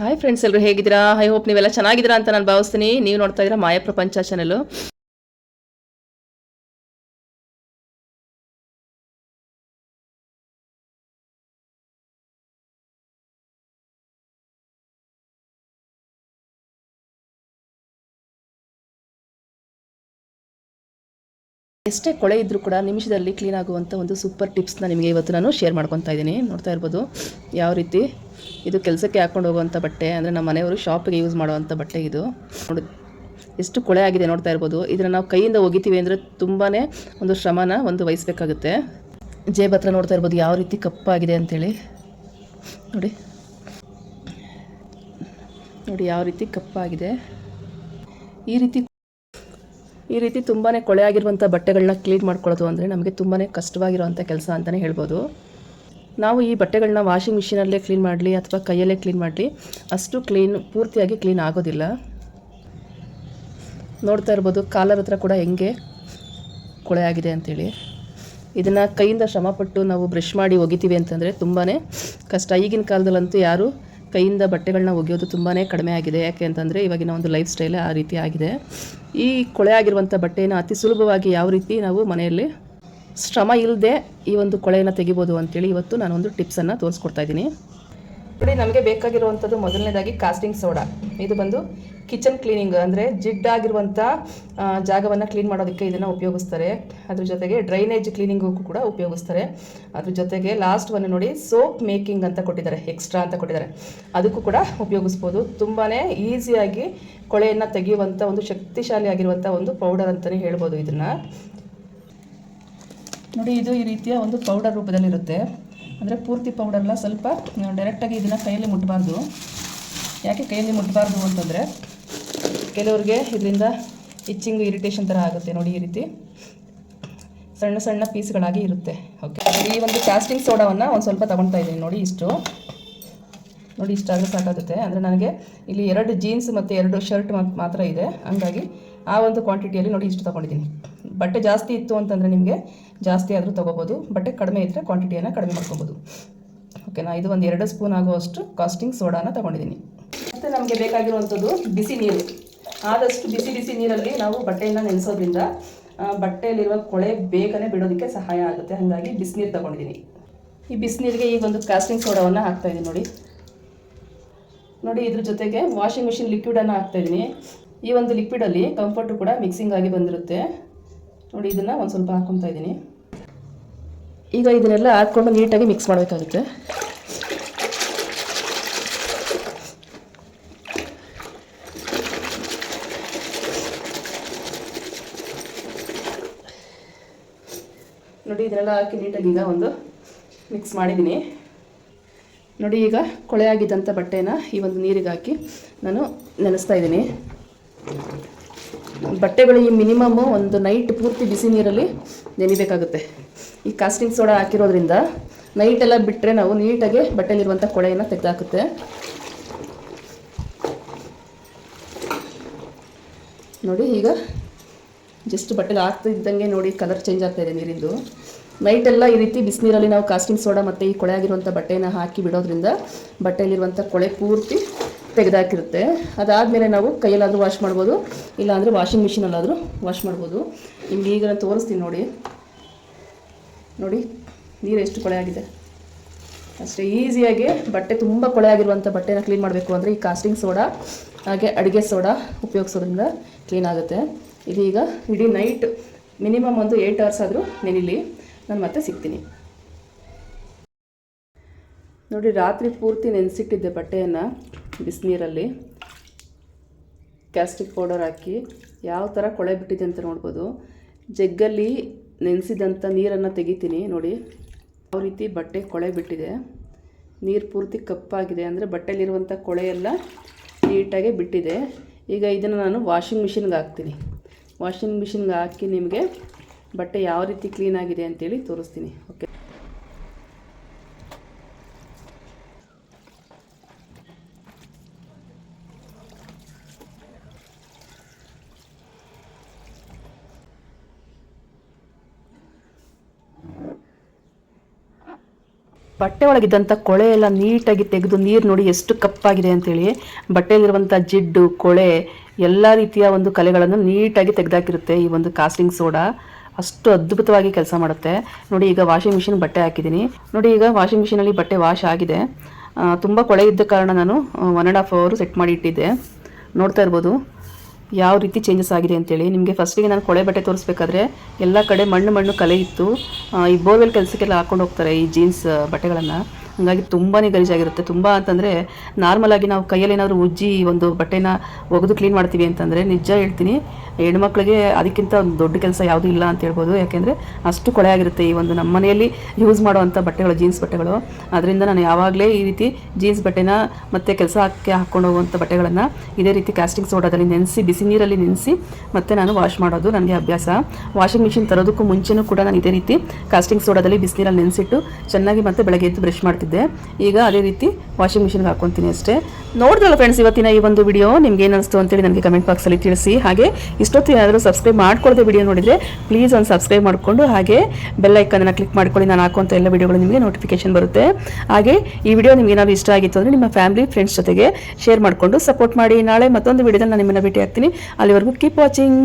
Hi friends ಎಲ್ಲರೂ ಹೇಗಿದ್ದೀರಾ I hope ನೀವೆಲ್ಲ ಚೆನ್ನಾಗಿದ್ದೀರಾ ಅಂತ ನಾನು ಭಾವಿಸ್ತೀನಿ ನೀವು ನೋಡ್ತಾ ಇದ್ದೀರಾ ಮಾಯ ಪ್ರಪಂಚ ಚಾನಲ್ ಎಷ್ಟೇ ಕೊಳೆ ಇದ್ರೂ ಕೂಡ ನಿಮಿಷದಲ್ಲಿ ಕ್ಲೀನ್ ಆಗುವಂಥ ಒಂದು ಸೂಪರ್ ಟಿಪ್ಸ್ನ ನಿಮಗೆ ಇವತ್ತು ನಾನು ಶೇರ್ ಮಾಡ್ಕೊತಾ ಇದ್ದೀನಿ. ನೋಡ್ತಾ ಇರ್ಬೋದು ಯಾವ ರೀತಿ ಇದು ಕೆಲಸಕ್ಕೆ ಹಾಕೊಂಡು ಹೋಗುವಂಥ ಬಟ್ಟೆ, ಅಂದರೆ ನಮ್ಮ ಮನೆಯವರು ಶಾಪಿಗೆ ಯೂಸ್ ಮಾಡುವಂಥ ಬಟ್ಟೆ ಇದು. ನೋಡಿ, ಎಷ್ಟು ಕೊಳೆ ಆಗಿದೆ ನೋಡ್ತಾ ಇರ್ಬೋದು. ಇದನ್ನು ನಾವು ಕೈಯಿಂದ ಒಗಿತೀವಿ ಅಂದರೆ ತುಂಬಾ ಒಂದು ಶ್ರಮನ ಒಂದು ವಹಿಸ್ಬೇಕಾಗುತ್ತೆ. ಜೇಬ್ ಹತ್ರ ನೋಡ್ತಾ ಇರ್ಬೋದು ಯಾವ ರೀತಿ ಕಪ್ಪಾಗಿದೆ ಅಂತೇಳಿ. ನೋಡಿ. ನೋಡಿ ಯಾವ ರೀತಿ ಕಪ್ಪಾಗಿದೆ. ಈ ರೀತಿ ಈ ರೀತಿ ತುಂಬಾ ಕೊಳೆ ಆಗಿರುವಂಥ ಬಟ್ಟೆಗಳನ್ನ ಕ್ಲೀನ್ ಮಾಡ್ಕೊಳ್ಳೋದು ಅಂದರೆ ನಮಗೆ ತುಂಬಾ ಕಷ್ಟವಾಗಿರುವಂಥ ಕೆಲಸ ಅಂತಲೇ ಹೇಳ್ಬೋದು. ನಾವು ಈ ಬಟ್ಟೆಗಳನ್ನ ವಾಷಿಂಗ್ ಮಿಷಿನಲ್ಲೇ ಕ್ಲೀನ್ ಮಾಡಲಿ ಅಥವಾ ಕೈಯಲ್ಲೇ ಕ್ಲೀನ್ ಮಾಡಲಿ ಅಷ್ಟು ಕ್ಲೀನ್ ಪೂರ್ತಿಯಾಗಿ ಕ್ಲೀನ್ ಆಗೋದಿಲ್ಲ. ನೋಡ್ತಾ ಇರ್ಬೋದು ಕಾಲರ್ ಹತ್ರ ಕೂಡ ಹೆಂಗೆ ಕೊಳೆ ಆಗಿದೆ ಅಂಥೇಳಿ ಇದನ್ನು ಕೈಯಿಂದ ಶ್ರಮಪಟ್ಟು ನಾವು ಬ್ರಷ್ ಮಾಡಿ ಒಗಿತೀವಿ ಅಂತಂದರೆ ತುಂಬಾ ಕಷ್ಟ. ಈಗಿನ ಕಾಲದಲ್ಲಂತೂ ಯಾರು ಕೈಯಿಂದ ಬಟ್ಟೆಗಳನ್ನ ಒಗೆಯೋದು ತುಂಬಾ ಕಡಿಮೆ ಆಗಿದೆ. ಯಾಕೆ ಅಂತಂದರೆ ಇವಾಗಿನ ಒಂದು ಲೈಫ್ ಸ್ಟೈಲ್ ಆ ರೀತಿ ಆಗಿದೆ. ಈ ಕೊಳೆ ಆಗಿರುವಂಥ ಬಟ್ಟೆನ ಅತಿ ಸುಲಭವಾಗಿ ಯಾವ ರೀತಿ ನಾವು ಮನೆಯಲ್ಲಿ ಶ್ರಮ ಇಲ್ಲದೆ ಈ ಒಂದು ಕೊಳೆಯನ್ನು ತೆಗಿಬೋದು ಅಂತೇಳಿ ಇವತ್ತು ನಾನೊಂದು ಟಿಪ್ಸನ್ನು ತೋರಿಸ್ಕೊಡ್ತಾ ಇದ್ದೀನಿ. ನೋಡಿ, ನಮಗೆ ಬೇಕಾಗಿರುವಂಥದ್ದು ಮೊದಲನೇದಾಗಿ ಕಾಸ್ಟಿಂಗ್ ಸೋಡಾ ಇದು ಬಂದು ಕಿಚನ್ ಕ್ಲೀನಿಂಗ್ ಅಂದರೆ ಜಿಡ್ಡಾಗಿರುವಂಥ ಜಾಗವನ್ನು ಕ್ಲೀನ್ ಮಾಡೋದಕ್ಕೆ ಇದನ್ನು ಉಪಯೋಗಿಸ್ತಾರೆ. ಅದ್ರ ಜೊತೆಗೆ ಡ್ರೈನೇಜ್ ಕ್ಲೀನಿಂಗು ಕೂಡ ಉಪಯೋಗಿಸ್ತಾರೆ. ಅದ್ರ ಜೊತೆಗೆ ಲಾಸ್ಟ್ ಒನ್ ನೋಡಿ ಸೋಪ್ ಮೇಕಿಂಗ್ ಅಂತ ಕೊಟ್ಟಿದ್ದಾರೆ ಎಕ್ಸ್ಟ್ರಾ ಅಂತ ಕೊಟ್ಟಿದ್ದಾರೆ. ಅದಕ್ಕೂ ಕೂಡ ಉಪಯೋಗಿಸ್ಬೋದು. ತುಂಬಾ ಈಸಿಯಾಗಿ ಕೊಳೆಯನ್ನು ತೆಗೆಯುವಂಥ ಒಂದು ಶಕ್ತಿಶಾಲಿ ಆಗಿರುವಂಥ ಒಂದು ಪೌಡರ್ ಅಂತಲೇ ಹೇಳ್ಬೋದು ಇದನ್ನು. ನೋಡಿ, ಇದು ಈ ರೀತಿಯ ಒಂದು ಪೌಡರ್ ರೂಪದಲ್ಲಿರುತ್ತೆ. ಅಂದರೆ ಪೂರ್ತಿ ಪೌಡರ್ನ ಸ್ವಲ್ಪ ಡೈರೆಕ್ಟಾಗಿ ಇದನ್ನು ಕೈಯಲ್ಲಿ ಮುಟ್ಟಬಾರ್ದು ಯಾಕೆ ಕೈಯಲ್ಲಿ ಮುಟ್ಟಬಾರ್ದು ಅಂತಂದರೆ, ಕೆಲವ್ರಿಗೆ ಇದರಿಂದ ಇಚ್ಚಿಂಗ್ ಇರಿಟೇಷನ್ ಥರ ಆಗುತ್ತೆ ನೋಡಿ ಈ ರೀತಿ. ಸಣ್ಣ ಸಣ್ಣ ಪೀಸ್ಗಳಾಗಿ ಇರುತ್ತೆ. ಓಕೆ ಈ ಒಂದು ಕ್ಯಾಸ್ಟಿಂಗ್ ಸೋಡಾವನ್ನು ಒಂದು ಸ್ವಲ್ಪ ತೊಗೊಳ್ತಾ ಇದ್ದೀನಿ ನೋಡಿ ಇಷ್ಟು. ನೋಡಿ ಇಷ್ಟಾದರೆ ಸಾಕಾಗುತ್ತೆ. ಅಂದರೆ ನನಗೆ ಇಲ್ಲಿ ಎರಡು ಜೀನ್ಸ್ ಮತ್ತು ಎರಡು ಶರ್ಟ್ ಮಾತ್ರ ಇದೆ. ಹಂಗಾಗಿ ಆ ಒಂದು ಕ್ವಾಂಟಿಟಿಯಲ್ಲಿ ನೋಡಿ ಇಷ್ಟು ತೊಗೊಂಡಿದ್ದೀನಿ. ಬಟ್ಟೆ ಜಾಸ್ತಿ ಇತ್ತು ಅಂತಂದರೆ ನಿಮಗೆ ಜಾಸ್ತಿ ಆದರೂ ತೊಗೋಬೋದು. ಬಟ್ಟೆ ಕಡಿಮೆ ಇದ್ದರೆ ಕ್ವಾಂಟಿಟಿಯನ್ನು ಕಡಿಮೆ ಮಾಡ್ಕೊಬೋದು. ಓಕೆನಾ ಇದು ಒಂದು ಎರಡು ಸ್ಪೂನ್ ಆಗುವಷ್ಟು ಕಾಸ್ಟಿಂಗ್ ಸೋಡಾನ ತೊಗೊಂಡಿದ್ದೀನಿ ಮತ್ತು ನಮಗೆ ಬೇಕಾಗಿರುವಂಥದ್ದು ಬಿಸಿ ನೀರು. ಆದಷ್ಟು ಬಿಸಿ ಬಿಸಿ ನೀರಲ್ಲಿ ನಾವು ಬಟ್ಟೆಯನ್ನು ನೆನೆಸೋದ್ರಿಂದ ಬಟ್ಟೆಯಲ್ಲಿರುವ ಕೊಳೆ ಬೇಗನೆ ಬಿಡೋದಕ್ಕೆ ಸಹಾಯ ಆಗುತ್ತೆ. ಹಾಗಾಗಿ ಬಿಸಿನೀರು ತೊಗೊಂಡಿದ್ದೀನಿ ಈ ಬಿಸಿನೀರಿಗೆ ಈಗ ಒಂದು ಕಾಸ್ಟಿಂಗ್ ಸೋಡಾವನ್ನು ಹಾಕ್ತಾಯಿದ್ದೀನಿ ನೋಡಿ. ನೋಡಿ ಇದ್ರ ಜೊತೆಗೆ ವಾಷಿಂಗ್ ಮಿಷಿನ್ ಲಿಕ್ವಿಡನ್ನು ಹಾಕ್ತಾಯಿದ್ದೀನಿ ಈ ಒಂದು ಲಿಕ್ವಿಡಲ್ಲಿ ಕಂಫರ್ಟು ಕೂಡ ಮಿಕ್ಸಿಂಗ್ ಆಗಿ ಬಂದಿರುತ್ತೆ. ನೋಡಿ, ಇದನ್ನು ಒಂದು ಸ್ವಲ್ಪ ಹಾಕ್ಕೊತಾ ಇದ್ದೀನಿ. ಈಗ ಇದನ್ನೆಲ್ಲ ಹಾಕ್ಕೊಂಡು ನೀಟಾಗಿ ಮಿಕ್ಸ್ ಮಾಡಬೇಕಾಗುತ್ತೆ. ನೋಡಿ, ಇದನ್ನೆಲ್ಲ ಹಾಕಿ ನೀಟಾಗಿ ಈಗ ಒಂದು ಮಿಕ್ಸ್ ಮಾಡಿದ್ದೀನಿ. ನೋಡಿ, ಈಗ ಕೊಳೆಯಾಗಿದ್ದಂಥ ಬಟ್ಟೆನ ಈ ಒಂದು ನೀರಿಗೆ ಹಾಕಿ ನಾನು ನೆನೆಸ್ತಾ ಇದ್ದೀನಿ. ಬಟ್ಟೆಗಳು ಈ ಮಿನಿಮಮ್ ಒಂದು ನೈಟ್ ಪೂರ್ತಿ ಬಿಸಿ ನೀರಲ್ಲಿ ನೆನಿಬೇಕಾಗುತ್ತೆ. ಈ ಕಾಸ್ಟಿಂಗ್ ಸೋಡಾ ಹಾಕಿರೋದ್ರಿಂದ ನೈಟೆಲ್ಲ ಬಿಟ್ಟರೆ ನಾವು ನೀಟಾಗಿ ಬಟ್ಟೆಲಿರುವಂಥ ಕೊಳೆಯನ್ನು ತೆಗೆದಾಕುತ್ತೆ. ನೋಡಿ ಈಗ ಜಸ್ಟ್ ಬಟ್ಟೆಲಿ ಹಾಕ್ತಿದ್ದಂಗೆ ನೋಡಿ ಕಲರ್ ಚೇಂಜ್ ಆಗ್ತಾ ಇದೆ ನೀರಿಂದು. ನೈಟೆಲ್ಲ ಈ ರೀತಿ ಬಿಸಿನೀರಲ್ಲಿ ನಾವು ಕಾಸ್ಟಿಂಗ್ ಸೋಡಾ ಮತ್ತು ಈ ಕೊಳೆ ಆಗಿರುವಂಥ ಬಟ್ಟೆನ ಹಾಕಿ ಬಿಡೋದ್ರಿಂದ ಬಟ್ಟೆಯಲ್ಲಿರುವಂಥ ಕೊಳೆ ಪೂರ್ತಿ ತೆಗೆದಾಕಿರುತ್ತೆ. ಅದಾದಮೇಲೆ ನಾವು ಕೈಯಲ್ಲಾದರೂ ವಾಶ್ ಮಾಡ್ಬೋದು, ಇಲ್ಲಾಂದರೆ ವಾಷಿಂಗ್ ಮಿಷಿನಲ್ಲಾದರೂ ವಾಶ್ ಮಾಡ್ಬೋದು. ನಿಮ್ಗೆ ಈಗ ನಾನು ತೋರಿಸ್ತೀನಿ ನೋಡಿ. ನೋಡಿ, ನೀರು ಎಷ್ಟು ಕೊಳೆ ಆಗಿದೆ. ಅಷ್ಟೇ ಈಸಿಯಾಗಿ ಬಟ್ಟೆ ತುಂಬ ಕೊಳೆ ಆಗಿರುವಂಥ ಬಟ್ಟೆನ ಕ್ಲೀನ್ ಮಾಡಬೇಕು ಅಂದರೆ ಈ ಕಾಸ್ಟಿಂಗ್ ಸೋಡಾ ಹಾಗೆ ಅಡುಗೆ ಸೋಡಾ ಉಪಯೋಗಿಸೋದ್ರಿಂದ ಕ್ಲೀನ್ ಆಗುತ್ತೆ. ಇದೀಗ ಇಡೀ ನೈಟ್ ಮಿನಿಮಮ್ ಒಂದು ಏಯ್ಟ್ ಅವರ್ಸ್ ಆದರೂ ನೆನಿಲಿ. ನಾನು ಮತ್ತೆ ಸಿಗ್ತೀನಿ. ನೋಡಿ, ರಾತ್ರಿ ಪೂರ್ತಿ ನೆನೆಸಿಟ್ಟಿದ್ದೆ ಬಟ್ಟೆಯನ್ನು. ಬಿಸಿನೀರಲ್ಲಿ ಕ್ಯಾಸ್ಟಿಕ್ ಪೌಡರ್ ಹಾಕಿ ಯಾವ ಥರ ಕೊಳೆ ಬಿಟ್ಟಿದೆ ಅಂತ ನೋಡ್ಬೋದು. ಜಗ್ಗಲ್ಲಿ ನೆನೆಸಿದಂಥ ನೀರನ್ನು ತೆಗಿತೀನಿ, ನೋಡಿ. ಯಾವ ರೀತಿ ಬಟ್ಟೆ ಕೊಳೆ ಬಿಟ್ಟಿದೆ. ನೀರು ಪೂರ್ತಿ ಕಪ್ಪಾಗಿದೆ ಅಂದರೆ ಬಟ್ಟೆಯಲ್ಲಿರುವಂಥ ಕೊಳೆ ಎಲ್ಲ ನೀಟಾಗಿ ಬಿಟ್ಟಿದೆ. ಈಗ ಇದನ್ನು ನಾನು ವಾಷಿಂಗ್ ಮಿಷಿನ್ಗೆ ಹಾಕ್ತೀನಿ. ವಾಷಿಂಗ್ ಮಿಷಿನ್ಗೆ ಹಾಕಿ ನಿಮಗೆ ಬಟ್ಟೆ ಯಾವ ರೀತಿ ಕ್ಲೀನಾಗಿದೆ ಅಂತೇಳಿ ತೋರಿಸ್ತೀನಿ. ಓಕೆ. ಬಟ್ಟೆ ಒಳಗಿದ್ದಂಥ ಕೊಳೆ ಎಲ್ಲ ನೀಟಾಗಿ ತೆಗೆದು ನೀರು ನೋಡಿ ಎಷ್ಟು ಕಪ್ಪಾಗಿದೆ ಅಂತೇಳಿ ಬಟ್ಟೆಯಲ್ಲಿರುವಂಥ ಜಿಡ್ಡು, ಕೊಳೆ, ಎಲ್ಲ ರೀತಿಯ ಒಂದು ಕಲೆಗಳನ್ನು ನೀಟಾಗಿ ತೆಗೆದಾಕಿರುತ್ತೆ ಈ ಒಂದು ಕಾಸ್ಟಿಂಗ್ ಸೋಡಾ ಅಷ್ಟು ಅದ್ಭುತವಾಗಿ ಕೆಲಸ ಮಾಡುತ್ತೆ. ನೋಡಿ ಈಗ ವಾಷಿಂಗ್ ಮಿಷಿನ್ ಬಟ್ಟೆ ಹಾಕಿದ್ದೀನಿ. ನೋಡಿ ಈಗ ವಾಷಿಂಗ್ ಮಿಷಿನಲ್ಲಿ ಬಟ್ಟೆ ವಾಶ್ ಆಗಿದೆ. ತುಂಬ ಕೊಳೆ ಇದ್ದ ಕಾರಣ ನಾನು ಒನ್ ಆ್ಯಂಡ್ ಹಾಫ್ ಅವರು ಸೆಟ್ ಮಾಡಿ ಇಟ್ಟಿದ್ದೆ. ನೋಡ್ತಾ ಇರ್ಬೋದು. ಯಾವ ರೀತಿ ಚೇಂಜಸ್ ಆಗಿದೆ ಅಂತೇಳಿ. ನಿಮಗೆ ಫಸ್ಟಿಗೆ ನಾನು ಕೊಳೆ ಬಟ್ಟೆ ತೋರಿಸ್ಬೇಕಾದ್ರೆ ಎಲ್ಲ ಕಡೆ ಮಣ್ಣು ಮಣ್ಣು ಕಲೆ ಇತ್ತು. ಈ ಬೋರ್ವೆಲ್ ಕೆಲಸಕ್ಕೆಲ್ಲ ಹಾಕ್ಕೊಂಡು ಹೋಗ್ತಾರೆ ಈ ಜೀನ್ಸ್ ಬಟ್ಟೆಗಳನ್ನು. ಹಾಗಾಗಿ ತುಂಬಾ ಗಲೀಜಾಗಿರುತ್ತೆ. ತುಂಬ ಅಂತಂದರೆ ನಾರ್ಮಲ್ ಆಗಿ ನಾವು ಕೈಯಲ್ಲಿ ಏನಾದರೂ ಉಜ್ಜಿ ಒಂದು ಬಟ್ಟೆನ ಒಗೆದು ಕ್ಲೀನ್ ಮಾಡ್ತೀವಿ ಅಂತಂದರೆ ನಿಜ ಹೇಳ್ತೀನಿ, ಹೆಣ್ಮಕ್ಳಿಗೆ ಅದಕ್ಕಿಂತ ಒಂದು ದೊಡ್ಡ ಕೆಲಸ ಯಾವುದೂ ಇಲ್ಲ ಅಂತ ಹೇಳ್ಬೋದು. ಯಾಕೆಂದರೆ ಅಷ್ಟು ಕೊಳೆ ಆಗಿರುತ್ತೆ ಈ ಒಂದು ನಮ್ಮ ಮನೆಯಲ್ಲಿ ಯೂಸ್ ಮಾಡುವಂಥ ಬಟ್ಟೆಗಳು ಜೀನ್ಸ್ ಬಟ್ಟೆಗಳು. ಅದರಿಂದ ನಾನು ಯಾವಾಗಲೇ ಈ ರೀತಿ ಜೀನ್ಸ್ ಬಟ್ಟೆನ ಮತ್ತು ಕೆಲಸ ಹಾಕಿ ಹಾಕ್ಕೊಂಡು ಹೋಗುವಂಥ ಬಟ್ಟೆಗಳನ್ನು ಇದೇ ರೀತಿ ಕಾಸ್ಟಿಂಗ್ ಸೋಡಾದಲ್ಲಿ ನೆನೆಸಿ, ಬಿಸಿ ನೀರಲ್ಲಿ ನೆನೆಸಿ ಮತ್ತೆ ನಾನು ವಾಶ್ ಮಾಡೋದು ನನಗೆ ಅಭ್ಯಾಸ. ವಾಷಿಂಗ್ ಮಿಷಿನ್ ತರೋದಕ್ಕೂ ಮುಂಚೆನೂ ಕೂಡ ನಾನು ಇದೇ ರೀತಿ ಕಾಸ್ಟಿಂಗ್ ಸೋಡಾದಲ್ಲಿ ಬಿಸಿನೀರಲ್ಲಿ ನೆನೆಸಿಟ್ಟು ಚೆನ್ನಾಗಿ ಮತ್ತೆ ಬೆಳಗ್ಗೆ ಎದ್ದು ಬ್ರಷ್ ಮಾಡ್ತಿದ್ದೆ ಈಗ ಅದೇ ರೀತಿ ವಾಷಿಂಗ್ ಮಿಷಿನ್ಗೆ ಹಾಕ್ಕೊತೀನಿ ಅಷ್ಟೇ. ನೋಡಿದ್ರಲ್ಲ ಫ್ರೆಂಡ್ಸ್ ಇವತ್ತಿನ ಈ ಒಂದು ವಿಡಿಯೋ ನಿಮ್ಗೆ ಏನು ಅನಿಸ್ತು ಅಂತೇಳಿ ನನಗೆ ಕಮೆಂಟ್ ಬಾಕ್ಸಲ್ಲಿ ತಿಳಿಸಿ. ಹಾಗೆ ಇಷ್ಟೊತ್ತು ಏನಾದರೂ ಸಬ್ಸ್ಕ್ರೈಬ್ ಮಾಡ್ಕೊಳ್ಳದೆ ವಿಡಿಯೋ ನೋಡಿದರೆ ಪ್ಲೀಸ್ ಒಂದು ಸಬ್ಸ್ಕ್ರೈಬ್ ಮಾಡಿಕೊಂಡು ಹಾಗೆ ಬೆಲ್ ಅನ್ನು ಕ್ಲಿಕ್ ಮಾಡ್ಕೊಳ್ಳಿ. ನಾನು ಹಾಕುವಂಥ ಎಲ್ಲ ವಿಡಿಯೋಗಳು ನಿಮಗೆ ನೋಟಿಫಿಕೇಶನ್ ಬರುತ್ತೆ. ಹಾಗೆ ಈ ವಿಡಿಯೋ ನಿಮ್ಗೆ ಏನಾದರೂ ಇಷ್ಟ ಆಗಿತ್ತು ಅಂದರೆ ನಿಮ್ಮ ಫ್ಯಾಮಿಲಿ ಫ್ರೆಂಡ್ಸ್ ಜೊತೆಗೆ ಶೇರ್ ಮಾಡಿಕೊಂಡು ಸಪೋರ್ಟ್ ಮಾಡಿ. ನಾಳೆ ಮತ್ತೊಂದು ವಿಡಿಯೋದಲ್ಲಿ ನಾನು ನಿಮ್ಮನ್ನು ಭೇಟಿ ಆಗ್ತೀನಿ ಅಲ್ಲಿವರೆಗೂ ಕೀಪ್ ವಾಚಿಂಗ್